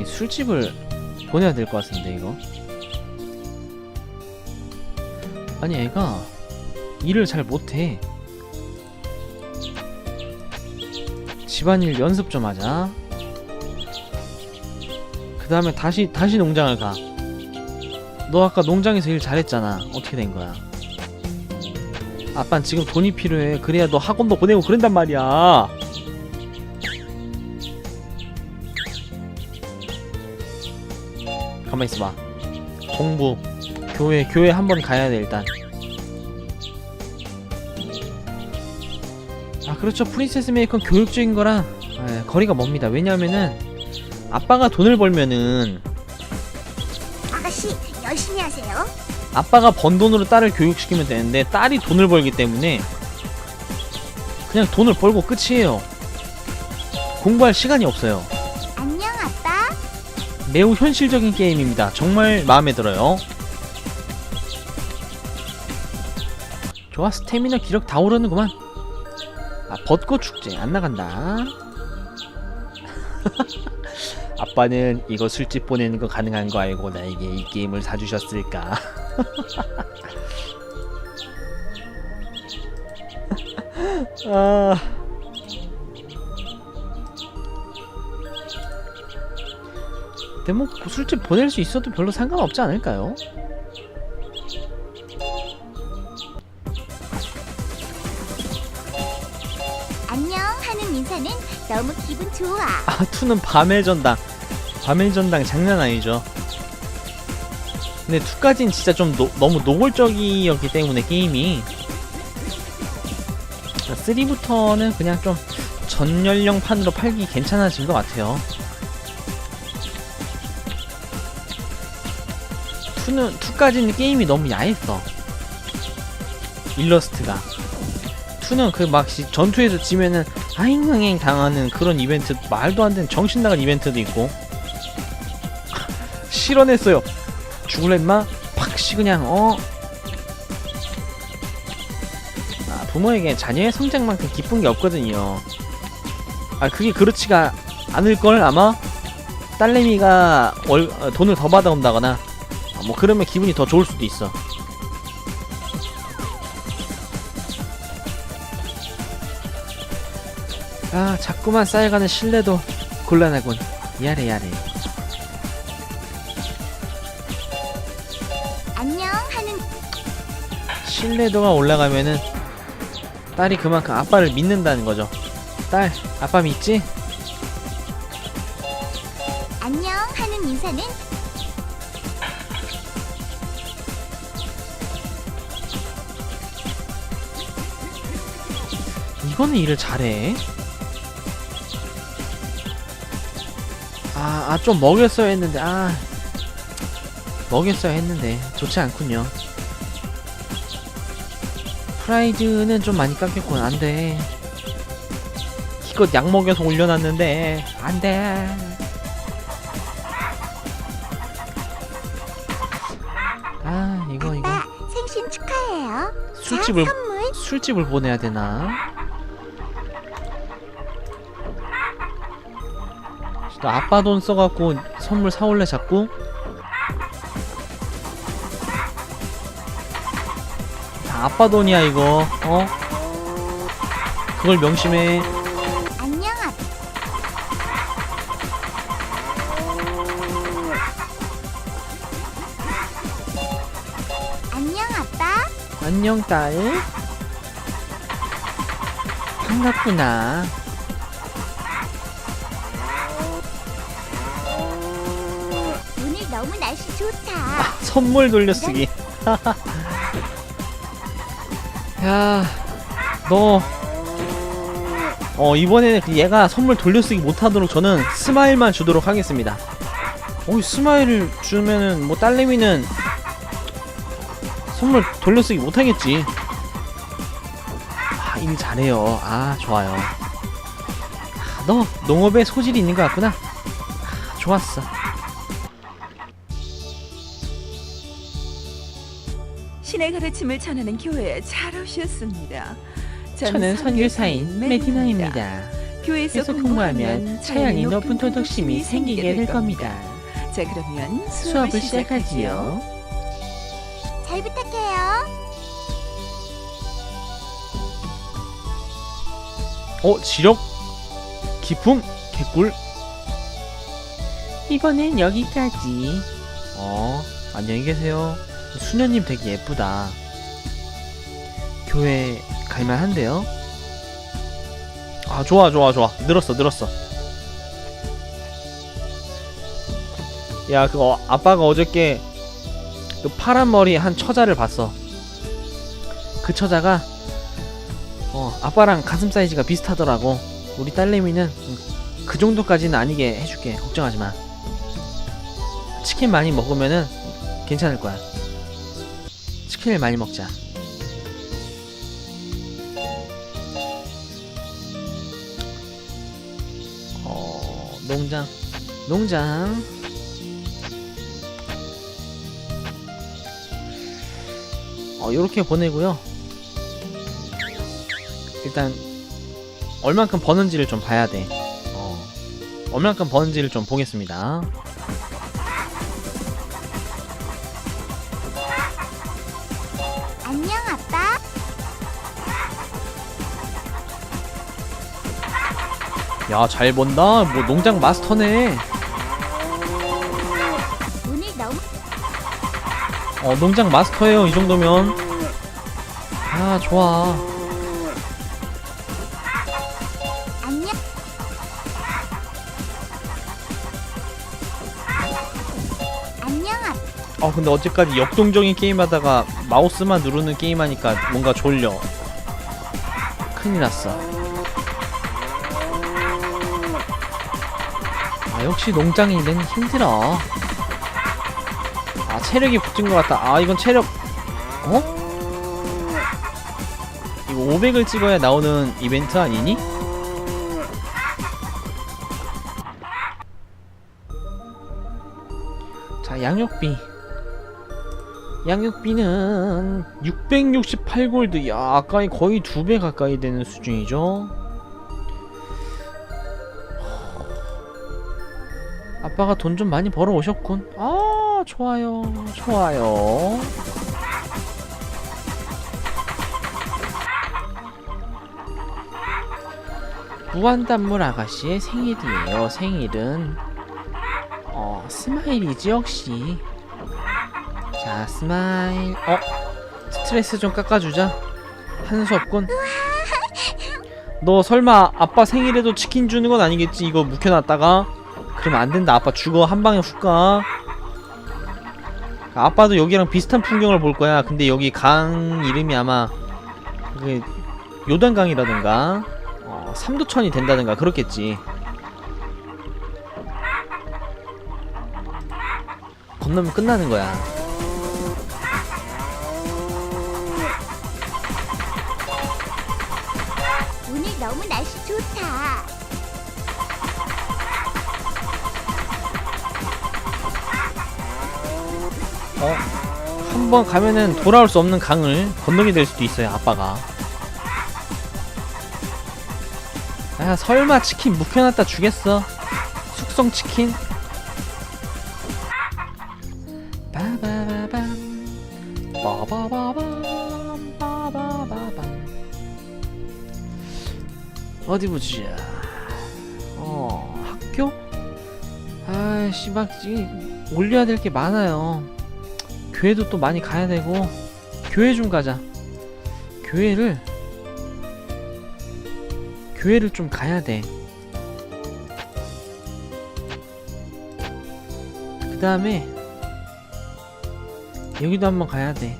이 술집을 보내야 될 것 같은데 이거. 아니 애가 일을 잘 못해. 집안일 연습 좀 하자. 그 다음에 다시 다시 농장을 가. 너 아까 농장에서 일 잘했잖아. 어떻게 된 거야? 아빤 지금 돈이 필요해. 그래야 너 학원도 보내고 그런단 말이야 가만 있어봐. 공부, 교회, 교회 한번 가야 돼 일단. 아 그렇죠. 프린세스 메이커는 교육적인 거랑 예, 거리가 멉니다. 왜냐하면은 아빠가 돈을 벌면은 아가씨 열심히 하세요. 아빠가 번 돈으로 딸을 교육시키면 되는데 딸이 돈을 벌기 때문에 그냥 돈을 벌고 끝이에요. 공부할 시간이 없어요. 매우 현실적인 게임입니다. 정말 마음에 들어요. 좋아, 스태미나 기력 다 오르는구만. 아, 벚꽃 축제 안 나간다. 아빠는 이거 술집 보내는 거 가능한 거 알고 나에게 이 게임을 사주셨을까? 아. 근데 뭐 술집 보낼 수 있어도 별로 상관없지 않을까요? 안녕 하는 인사는 너무 기분 좋아. 아 투는 밤의 전당 밤의 전당 장난 아니죠 근데 투까지는 진짜 좀 노- 너무 노골적이었기 때문에 게임이 3부터는 그냥 좀 전연령판으로 팔기 괜찮아진 것 같아요 2는 2까지는 게임이 너무 야했어. 일러스트가. 2는 그 막 전투에서 지면은 아잉응잉 당하는 그런 이벤트 말도 안 되는 정신 나간 이벤트도 있고. 실현했어요. 죽을래 인마 팍시 그냥 어? 아, 부모에게 자녀의 성장만큼 기쁜 게 없거든요. 아 그게 그렇지가 않을 걸 아마? 딸내미가 월, 어, 돈을 더 받아온다거나. 아, 뭐 그러면 기분이 더 좋을 수도 있어. 아 자꾸만 쌓여가는 신뢰도 곤란하군. 야래 야래. 안녕 하는 신뢰도가 올라가면은 딸이 그만큼 아빠를 믿는다는 거죠. 딸 아빠 믿지? 이거는 일을 잘해 아, 아, 좀 먹였어야 했는데, 아. 먹였어야 했는데, 좋지 않군요. 프라이드는 좀 많이 깎였군, 안 돼. 이거 약 먹여서 올려놨는데, 안 돼. 아, 이거, 이거. 아빠 생신 축하해요. 술집을, 자, 선물. 술집을 보내야 되나? 또 아빠 돈 써갖고 선물 사올래 자꾸? 다 아빠 돈이야 이거 어? 그걸 명심해 안녕 아빠. 안녕 아빠. 안녕 딸 반갑구나 선물 돌려쓰기 야, 너, 어, 이번에는 그 얘가 선물 돌려쓰기 못하도록 저는 스마일만 주도록 하겠습니다. 어, 스마일을 주면은, 뭐, 딸내미는 선물 돌려쓰기 못하겠지. 아, 일 잘해요. 아, 좋아요. 아, 너 농업에 소질이 있는 것 같구나. 아, 좋았어. 신의 가르침을 전하는 교회에 잘 오셨습니다. 저는 선교사인 메디나입니다. 교회에서 공부하면 차양이 높은 도덕심이 생기게 될 겁니다. 자, 그러면 수업을, 수업을 시작하지요. 시작하지요. 잘 부탁해요. 어, 지력? 기품? 개꿀? 이번엔 여기까지. 어, 안녕히 계세요. 수녀님 되게 예쁘다. 교회 갈만한데요? 아, 좋아, 좋아, 좋아. 늘었어, 늘었어. 야, 그거 아빠가 어저께 그 파란 머리 한 처자를 봤어. 그 처자가 어, 아빠랑 가슴 사이즈가 비슷하더라고. 우리 딸내미는 그 정도까지는 아니게 해줄게. 걱정하지 마. 치킨 많이 먹으면은 괜찮을 거야. 치킨을 많이 먹자. 어, 농장. 농장. 어, 요렇게 보내고요. 일단 얼만큼 버는지를 좀 봐야 돼. 어. 얼만큼 버는지를 좀 보겠습니다. 야, 잘 번다. 뭐 농장 마스터네. 오늘 너무 어, 농장 마스터예요. 이 정도면. 아, 좋아. 안녕. 아, 근데 어제까지 역동적인 게임 하다가 마우스만 누르는 게임 하니까 뭔가 졸려. 큰일 났어. 역시 농장이 는 힘들어. 아, 체력이 붙은 것 같다. 아, 이건 체력. 어? 이거 500을 찍어야 나오는 이벤트 아니니? 자, 양육비. 양육비는 668골드. 야, 아까 거의 두 배 가까이 되는 수준이죠. 아빠가 돈 좀 많이 벌어 오셨군. 아, 좋아요. 좋아요. 무한단물 아가씨의 생일이에요. 생일은 어 스마일이지 역시. 자 스마일. 어 스트레스 좀 깎아주자. 한수 없군. 너 설마 아빠 생일에도 치킨 주는 건 아니겠지? 이거 묵혀놨다가 그러면 안 된다. 아빠 죽어 한 방에 훅 가. 아빠도 여기랑 비슷한 풍경을 볼 거야. 근데 여기 강 이름이 아마 그 요단강이라든가 어, 삼도천이 된다든가 그렇겠지. 건너면 끝나는 거야. 오늘 너무 날씨 좋다. 어? 한 번 가면은 돌아올 수 없는 강을 건너게 될 수도 있어요, 아빠가. 아, 설마 치킨 묵혀놨다 주겠어? 숙성 치킨? 어디 보자. 어, 학교? 막, 지금 올려야 될 게 많아요. 교회도 또 많이 가야 되고 교회 좀 가자. 교회를 교회를 좀 가야 돼. 그 다음에 여기도 한번 가야 돼.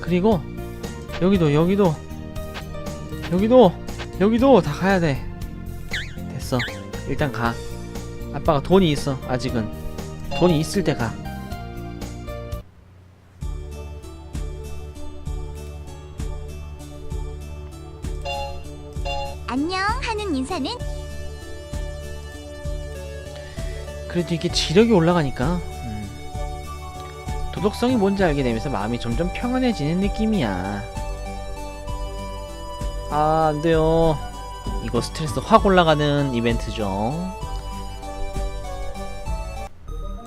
그리고 여기도 여기도 여기도 여기도 다 가야 돼. 됐어. 일단 가. 아빠가 돈이 있어. 아직은 돈이 있을 때 가. 그래도 이게 지력이 올라가니까 음, 도덕성이 뭔지 알게 되면서 마음이 점점 평안해지는 느낌이야. 아, 안 돼요. 이거 스트레스 확 올라가는 이벤트죠.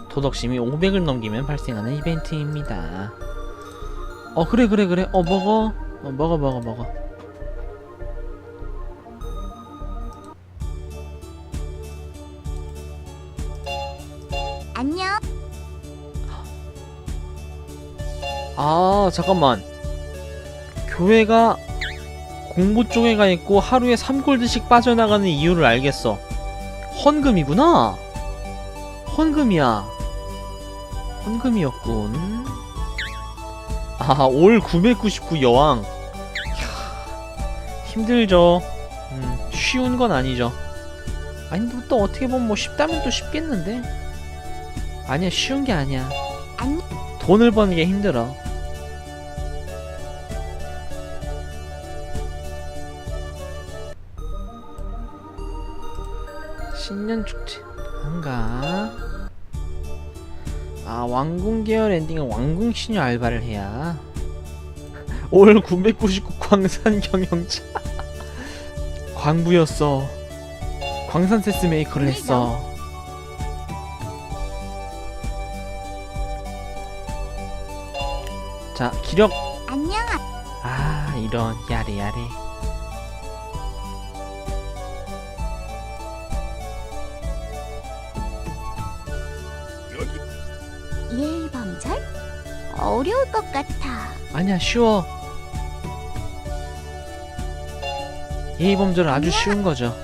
도덕심이 500을 넘기면 발생하는 이벤트입니다. 어 그래 그래 그래 어 먹어 어, 먹어 먹어 먹어 안녕. 아 잠깐만. 교회가 공부 쪽에 가 있고 하루에 3골드씩 빠져나가는 이유를 알겠어. 헌금이구나. 헌금이야. 헌금이었군. 아 올 999 여왕. 이야, 힘들죠. 음, 쉬운 건 아니죠. 아니 뭐또 어떻게 보면 뭐 쉽다면 또 쉽겠는데 아니야 쉬운 게 아니야. 안녕. 돈을 버는 게 힘들어. 신년 축제. 한가? 아 왕궁 계열 엔딩은 왕궁 신유 알바를 해야. 올 999 광산 경영자 광부였어. 광산 세스 메이커를 했어 자 기력. 안녕. 아 이런 야래 야래. 예의 범절? 어려울 것 같아. 아니야 쉬워. 예의범절은 아주 쉬운 거죠.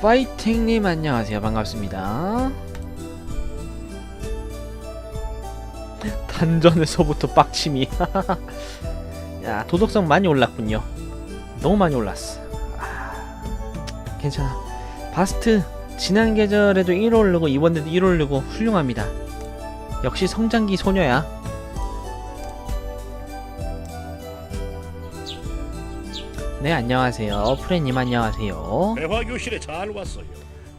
파이팅님 안녕하세요. 반갑습니다 단전에서부터 빡침이 야 도덕성 많이 올랐군요 너무 많이 올랐어 아, 괜찮아 바스트 지난 계절에도 1 오르고 이번에도 1 오르고 훌륭합니다 역시 성장기 소녀야. 네 안녕하세요 프레님 안녕하세요. 대화 교실에 잘 왔어요.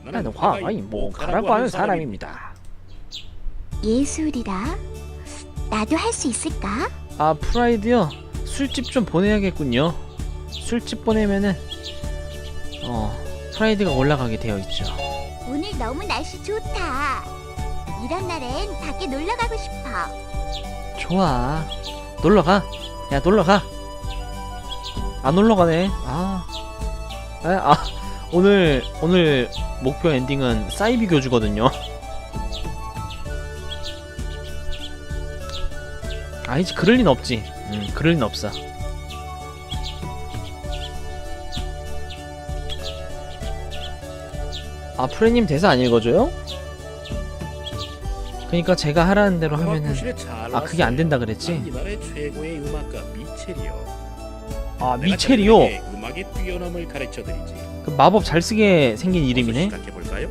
나는 화가이 모카라고 하는 사람입니다. 예술이라. 나도 할 수 있을까? 아 프라이드요 술집 좀 보내야겠군요. 술집 보내면은 어 프라이드가 올라가게 되어 있죠. 오늘 너무 날씨 좋다. 이런 날엔 밖에 놀러 가고 싶어. 좋아 놀러 가. 야 놀러 가. 안 놀러 가네. 아. 에? 아 오늘 오늘 목표 엔딩은 사이비 교주거든요. 아니지 그럴 리는 없지. 음 그럴 리는 없어. 아 프레님 대사 안 읽어줘요? 그니까 제가 하라는 대로 하면은 아 그게 안. 된다 그랬지? 최고의 음악가 미첼이요. 아 내가 미첼이요? 자네에게 음악의 뛰어남을 가르쳐 드리지. 그 마법 잘 쓰게 생긴 이름이네. 시작해 볼까요?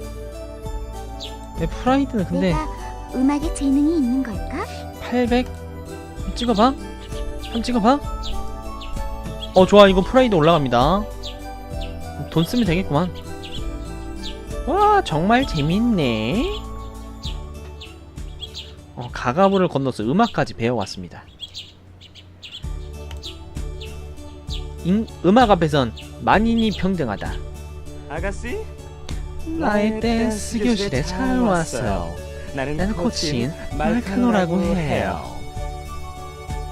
네, 프라이드는 근데 내가 음악에 재능이 있는 걸까? 800 한번 찍어봐. 한번 찍어봐. 어 좋아 이거 프라이드 올라갑니다. 돈 쓰면 되겠구만. 와 정말 재밌네. 어 가가부를 건너서 음악까지 배워왔습니다. 인, 음악 앞에선 만인이 평등하다. 아가씨? 나의 댄스 교실에 잘 왔어요. 나는, 나는 코치인 말카노라고 해요.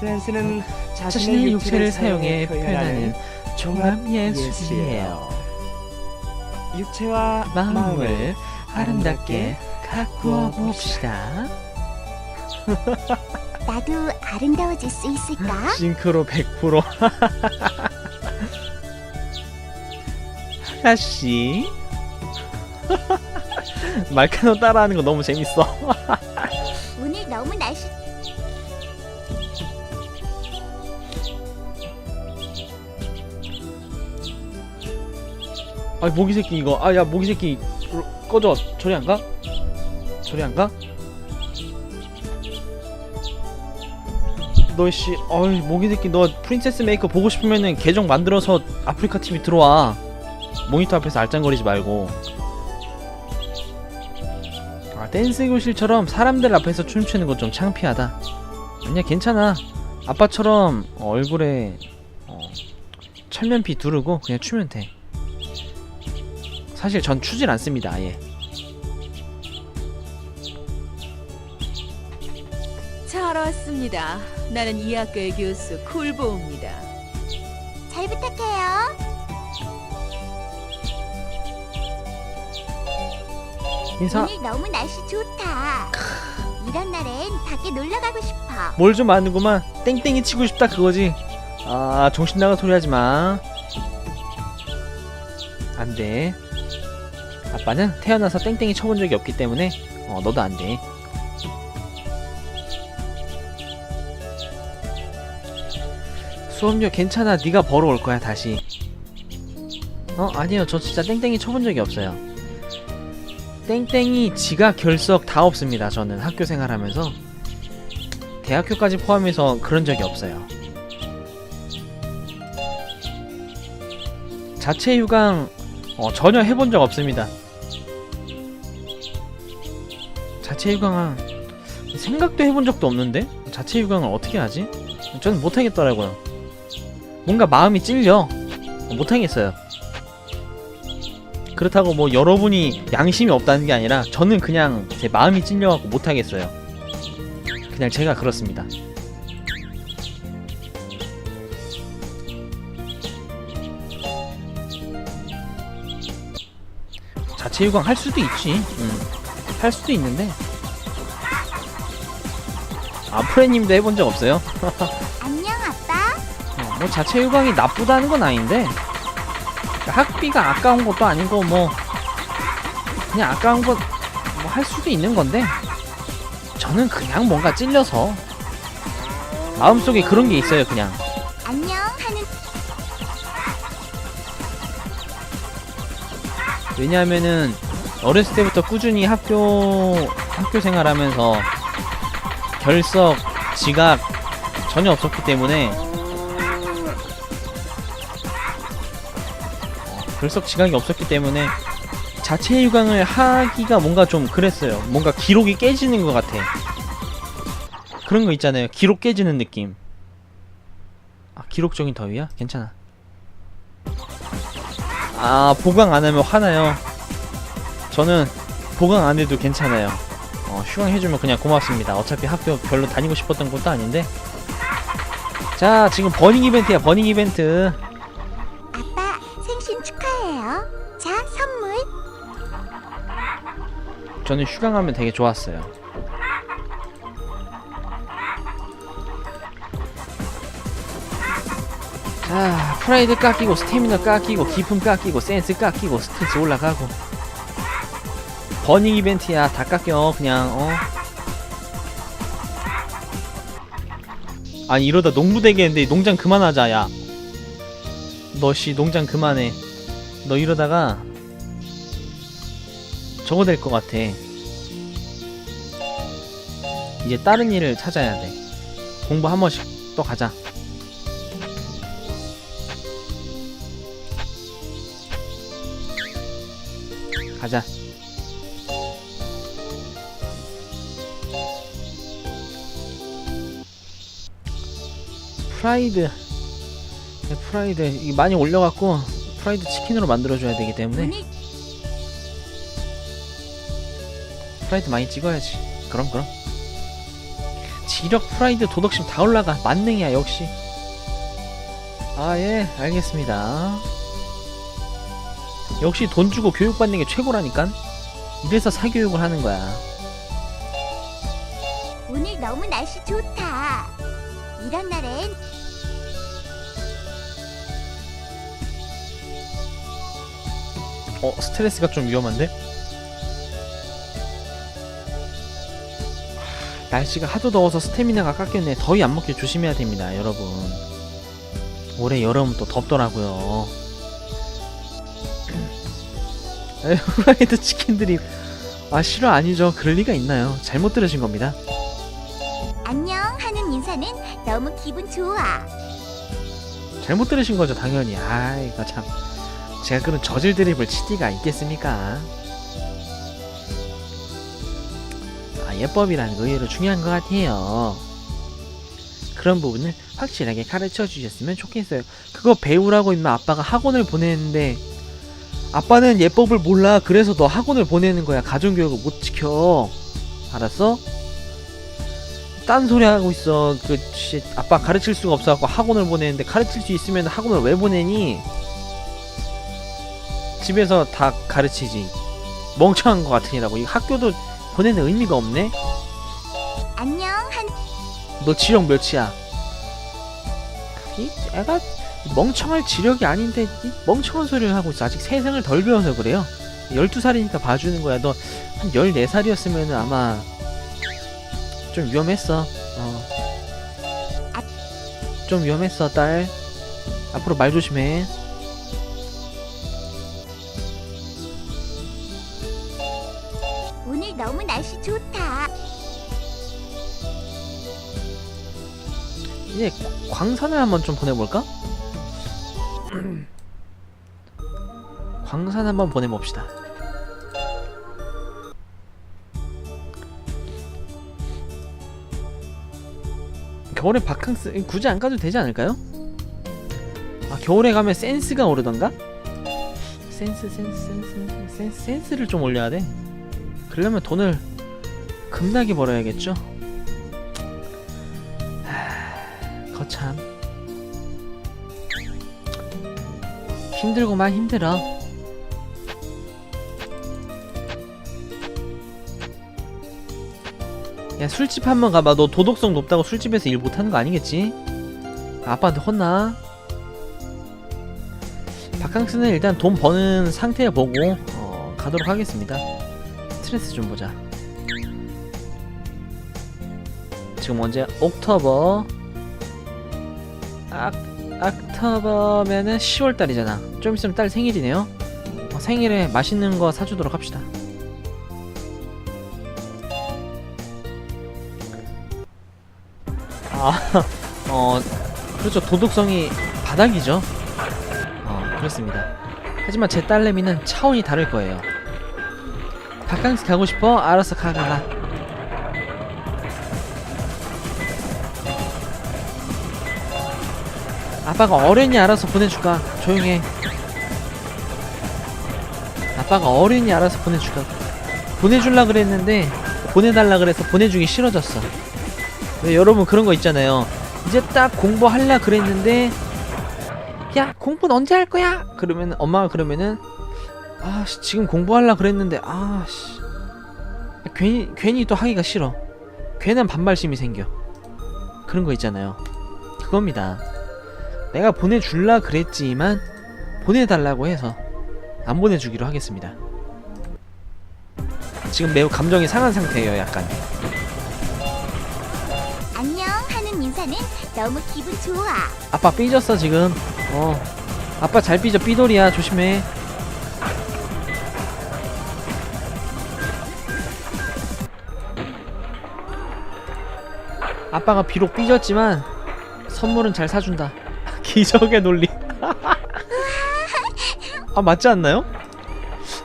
댄스는 자신의 육체를 사용해 표현하는 종합 예술이에요. 육체와 마음을 아름답게 가꾸어 봅시다. 나도 아름다워질 수 있을까? 싱크로 100%. 아가씨. 말카노 따라하는 거 너무 재밌어. 아 모기 새끼 이거. 아 야 모기 새끼 꺼져. 저리 안 가? 저리 안 가? 너씨, 어이 모기 새끼 너 프린세스 메이커 보고 싶으면은 계정 만들어서 아프리카 TV 들어와. 모니터 앞에서 알짱거리지 말고. 아 댄스 교실처럼 사람들 앞에서 춤추는 건 좀 창피하다. 아니야 괜찮아. 아빠처럼 얼굴에 어, 철면피 두르고 그냥 추면 돼. 사실 전 추질 않습니다. 아예. 잘 왔습니다. 나는 이 학교의 교수 쿨보입니다. 잘 부탁해요. 인사. 오늘 너무 날씨 좋다. 이런 날엔 밖에 놀러 가고 싶어. 뭘 좀 아는구만. 땡땡이 치고 싶다 그거지. 아 정신 나간 소리 하지 마. 안 돼. 아빠는 태어나서 땡땡이 쳐본 적이 없기 때문에 어 너도 안 돼. 수업료 괜찮아. 네가 벌어올 거야 다시. 어 아니요. 저 진짜 땡땡이 쳐본 적이 없어요. 땡땡이 지각 결석 다 없습니다. 저는 학교 생활하면서 대학교까지 포함해서 그런 적이 없어요. 자체 유강 어, 전혀 해본 적 없습니다. 자체 유강은 생각도 해본 적도 없는데 자체 유강을 어떻게 하지? 저는 못하겠더라고요. 뭔가 마음이 찔려 어, 못하겠어요. 그렇다고 뭐 여러분이 양심이 없다는 게 아니라 저는 그냥 제 마음이 찔려갖고 못하겠어요. 그냥 제가 그렇습니다. 자체 유광 할 수도 있지. 응. 할 수도 있는데. 아, 프레님도 해본 적 없어요? 안녕 아빠. 어, 뭐 자체 유광이 나쁘다는 건 아닌데 학비가 아까운 것도 아니고 뭐 그냥 아까운 것뭐할 수도 있는 건데 저는 그냥 뭔가 찔려서 마음속에 그런 게 있어요 그냥 안녕 하는 왜냐하면은 어렸을 때부터 꾸준히 학교 학교 생활하면서 결석 지각 전혀 없었기 때문에 어, 결석 지각이 없었기 때문에 자체 유강을 하기가 뭔가 좀 그랬어요. 뭔가 기록이 깨지는 것 같아. 그런 거 있잖아요. 기록 깨지는 느낌. 아 기록적인 더위야? 괜찮아. 아 보강 안 하면 화나요. 저는 보강 안 해도 괜찮아요. 어, 휴강 해주면 그냥 고맙습니다. 어차피 학교 별로 다니고 싶었던 것도 아닌데. 자 지금 버닝 이벤트야 버닝 이벤트. 아빠 생신 축하해요. 자 선물. 저는 휴강하면 되게 좋았어요. 자, 프라이드 깎이고, 스태미너 깎이고, 기품 깎이고, 센스 깎이고, 스트레스 올라가고. 버닝 이벤트야, 다 깎여, 그냥, 어. 아니, 이러다 농부 되겠는데, 농장 그만하자, 야. 너, 씨, 농장 그만해. 너 이러다가, 저거 될 것 같아. 이제 다른 일을 찾아야 돼. 공부 한 번씩 또 가자. 프라이드. 네, 프라이드 이게 많이 올려갖고 프라이드 치킨으로 만들어줘야 되기 때문에 프라이드 많이 찍어야지. 그럼 그럼. 지력, 프라이드, 도덕심 다 올라가. 만능이야 역시. 아 예, 알겠습니다. 역시 돈 주고 교육받는 게 최고라니까. 이래서 사교육을 하는 거야. 오늘 너무 날씨 좋다. 이런 날엔 어, 스트레스가 좀 위험한데? 날씨가 하도 더워서 스태미나가 깎였네. 더위 안 먹게 조심해야 됩니다, 여러분. 올해 여름은 또 덥더라고요. 후라이드 치킨들이 아 싫어 아니죠. 그럴 리가 있나요? 잘못 들으신 겁니다. 하는 인사는 너무 기분 좋아. 잘못 들으신 거죠, 당연히. 아이, 나 참. 제가 그런 저질 드립을 치디가 있겠습니까? 아, 예법이라는 거 의외로 중요한 것 같아요. 그런 부분을 확실하게 가르쳐 주셨으면 좋겠어요. 그거 배우라고 임마 아빠가 학원을 보내는데 아빠는 예법을 몰라. 그래서 너 학원을 보내는 거야. 가정교육을 못 지켜. 알았어? 딴 소리 하고 있어. 그, 씨, 아빠 가르칠 수가 없어갖고 학원을 보내는데 가르칠 수 있으면 학원을 왜 보내니? 집에서 다 가르치지. 멍청한 것 같으니라고. 이 학교도 보내는 의미가 없네? 안녕, 한 너 지력 몇이야? 이 애가 멍청할 지력이 아닌데 이 멍청한 소리를 하고 있어. 아직 세상을 덜 배워서 그래요. 12살이니까 봐주는 거야. 너 한 14살이었으면 아마 좀 위험했어. 어. 좀 위험했어, 딸. 앞으로 말 조심해. 오늘 너무 날씨 좋다. 이제 광산을 한번 좀 보내볼까? 광산 한번 보내봅시다. 겨울에 바캉스 굳이 안 가도 되지 않을까요? 아 겨울에 가면 센스가 오르던가? 센스 센스 센스 센스 센스를 좀 올려야 돼. 그러려면 돈을 급나게 벌어야겠죠? 거참 힘들고만 힘들어 야 술집 한번 가봐 너 도덕성 높다고 술집에서 일 못하는 거 아니겠지? 아빠한테 혼나 바캉스는 일단 돈 버는 상태 보고 어, 가도록 하겠습니다 스트레스 좀 보자 지금 언제? 옥토버 악, 악토버면은 10월달이잖아. 좀 있으면 딸 생일이네요. 어, 생일에 맛있는 거 사주도록 합시다. 어, 그렇죠. 도덕성이 바닥이죠. 어, 그렇습니다. 하지만 제 딸내미는 차원이 다를 거예요. 바캉스 가고 싶어? 알았어, 가, 가, 가. 아빠가 어른이 알아서 보내줄까? 조용해. 아빠가 어른이 알아서 보내줄까? 보내줄라 그랬는데 보내달라 그래서 보내주기 싫어졌어. 왜 여러분 그런 거 있잖아요. 이제 딱 공부할라 그랬는데 야 공부는 언제 할 거야? 그러면 엄마가 그러면은 아씨 지금 공부할라 그랬는데 아씨 괜히 괜히 또 하기가 싫어. 괜한 반발심이 생겨. 그런 거 있잖아요. 그겁니다. 내가 보내줄라 그랬지만 보내달라고 해서 안 보내주기로 하겠습니다. 지금 매우 감정이 상한 상태예요, 약간. 인사는 너무 기분 좋아. 아빠 삐졌어 지금. 어, 아빠 잘 삐져 삐돌이야 조심해. 아빠가 비록 삐졌지만 선물은 잘 사준다. 기적의 논리. 아 맞지 않나요?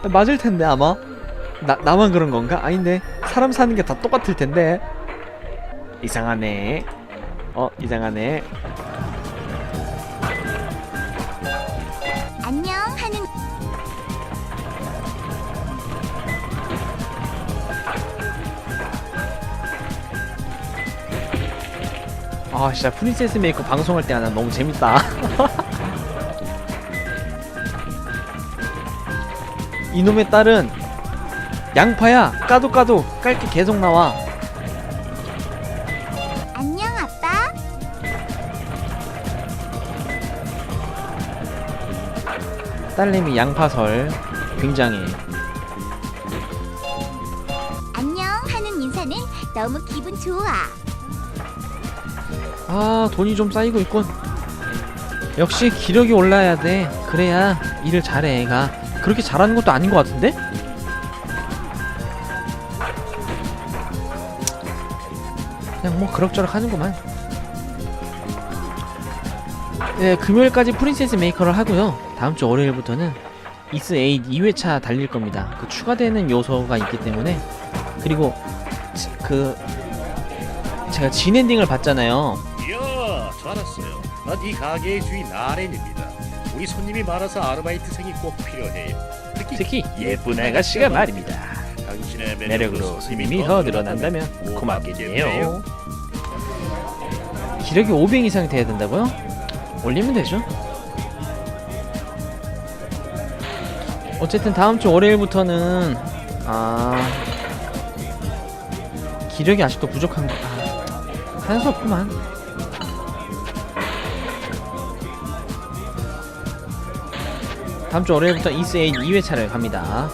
맞을 텐데 아마. 나 나만 그런 건가? 아닌데 사람 사는 게 다 똑같을 텐데. 이상하네. 어 이상하네. 안녕 하는. 아 진짜 프린세스 메이커 방송할 때 하나 너무 재밌다. 이놈의 딸은 양파야. 까도 까도. 깔게 계속 나와 딸내미 양파설 굉장해 안녕 하는 인사는 너무 기분 좋아. 아 돈이 좀 쌓이고 있군. 역시 기력이 올라야 돼. 그래야 일을 잘해 애가. 그렇게 잘하는 것도 아닌 것 같은데? 그냥 뭐 그럭저럭 하는구만. 네 금요일까지 프린세스 메이커를 하고요 다음 주 월요일부터는 이스 8 2회차 달릴 겁니다 그 추가되는 요소가 있기 때문에 그리고 지- 그 제가 진엔딩을 봤잖아요 여잘 왔어요. 난이 가게의 주인 아렌입니다. 우리 손님이 많아서 아르바이트생이 꼭 필요해요. 특히, 특히 예쁜 아가씨가 말입니다. 당신의 매력으로 손님이 더 늘어난다면 고맙겠네요. 기력이 500 이상 돼야 된다고요? 올리면 되죠. 어쨌든 다음 주 월요일부터는 아 기력이 아직도 부족한 거. 아, 한수 없구만. 다음 주 월요일부터 이스에잇 2회차를 갑니다.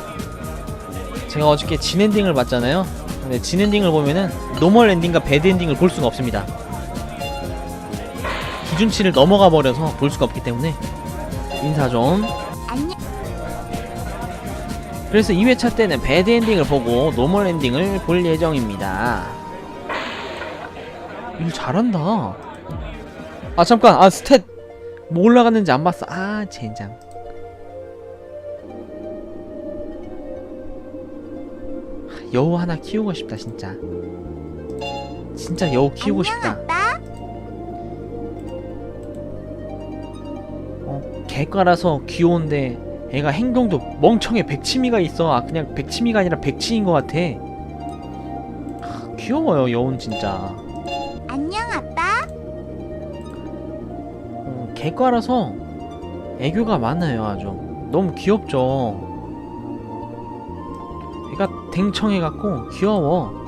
제가 어저께 진 엔딩을 봤잖아요. 근데 진 엔딩을 보면은 노멀 엔딩과 배드 엔딩을 볼 수가 없습니다. 기준치를 넘어가 버려서 볼 수가 없기 때문에 인사 좀. 그래서 2회차 때는 배드 엔딩을 보고 노멀 엔딩을 볼 예정입니다. 일 잘한다. 아 잠깐, 아 스탯 뭐 올라갔는지 안 봤어. 아 젠장. 여우 하나 키우고 싶다 진짜. 진짜 여우 키우고 싶다. 아빠. 어, 개과라서 귀여운데 애가 행동도 멍청해. 백치미가 있어. 아 그냥 백치미가 아니라 백치인 것 같아. 하, 귀여워요 여운 진짜. 안녕, 아빠. 어, 개과라서 애교가 많아요 아주. 너무 귀엽죠? 애가 댕청해갖고 귀여워.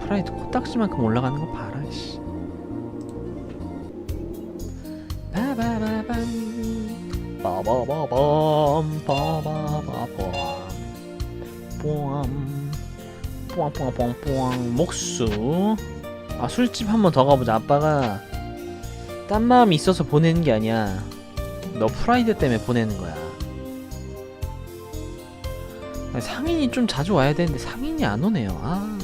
프라이드 코딱지만큼 올라가는 거봐 뽀암. 뽀앙뽀앙뽀앙뽀앙 목수. 아 술집 한 번 더 가보자. 아빠가 딴 마음이 있어서 보내는 게 아니야. 너 프라이드 때문에 보내는 거야. 아니, 상인이 좀 자주 와야 되는데 상인이 안 오네요. 아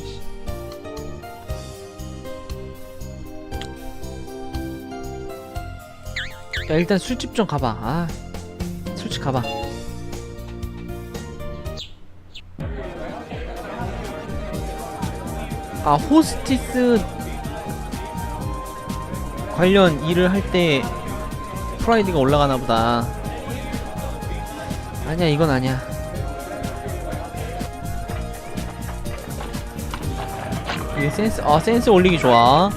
일단 술집 좀 가봐. 아 술집 가봐. 아 호스티스 관련 일을 할 때 프라이드가 올라가나 보다. 아니야 이건 아니야. 이게 센스 아 센스 올리기 좋아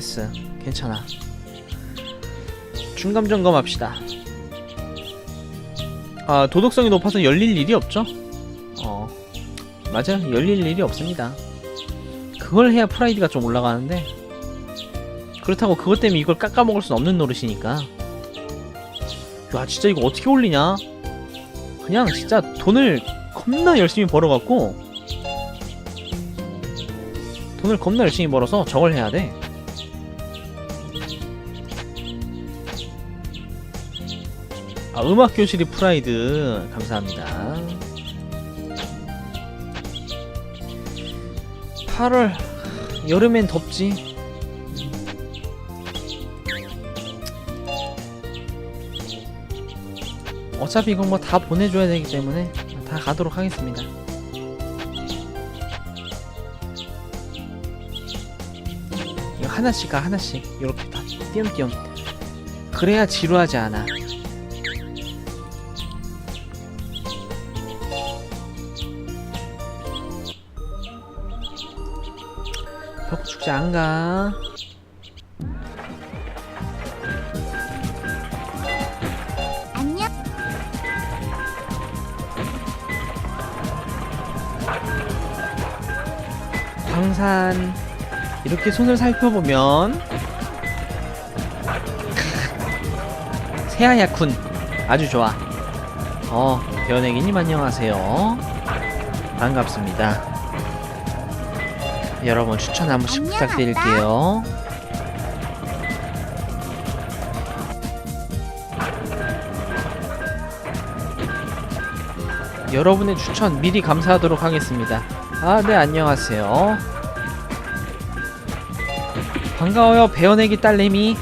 스트레스. 괜찮아. 중간 점검합시다. 아 도덕성이 높아서 열릴 일이 없죠? 어. 맞아요 열릴 일이 없습니다. 그걸 해야 프라이드가 좀 올라가는데. 그렇다고 그것 때문에 이걸 깎아먹을 순 없는 노릇이니까. 야 진짜 이거 어떻게 올리냐? 그냥 진짜 돈을 겁나 열심히 벌어갖고 돈을 겁나 열심히 벌어서 저걸 해야 돼 아, 음악 교실이 프라이드 감사합니다. 8월 여름엔 덥지. 어차피 이건 뭐 다 보내줘야 되기 때문에 다 가도록 하겠습니다. 하나씩 가 하나씩 이렇게 다 띄엄띄엄 그래야 지루하지 않아. 벽 축제 안 가. 안녕. 광산 이렇게 손을 살펴보면 세아야쿤 아주 좋아. 어 배원애기님 안녕하세요. 반갑습니다. 여러분 추천 한 번씩 부탁드릴게요. 여러분의 추천 미리 감사하도록 하겠습니다. 아, 네, 안녕하세요. 반가워요, 배어내기 딸내미.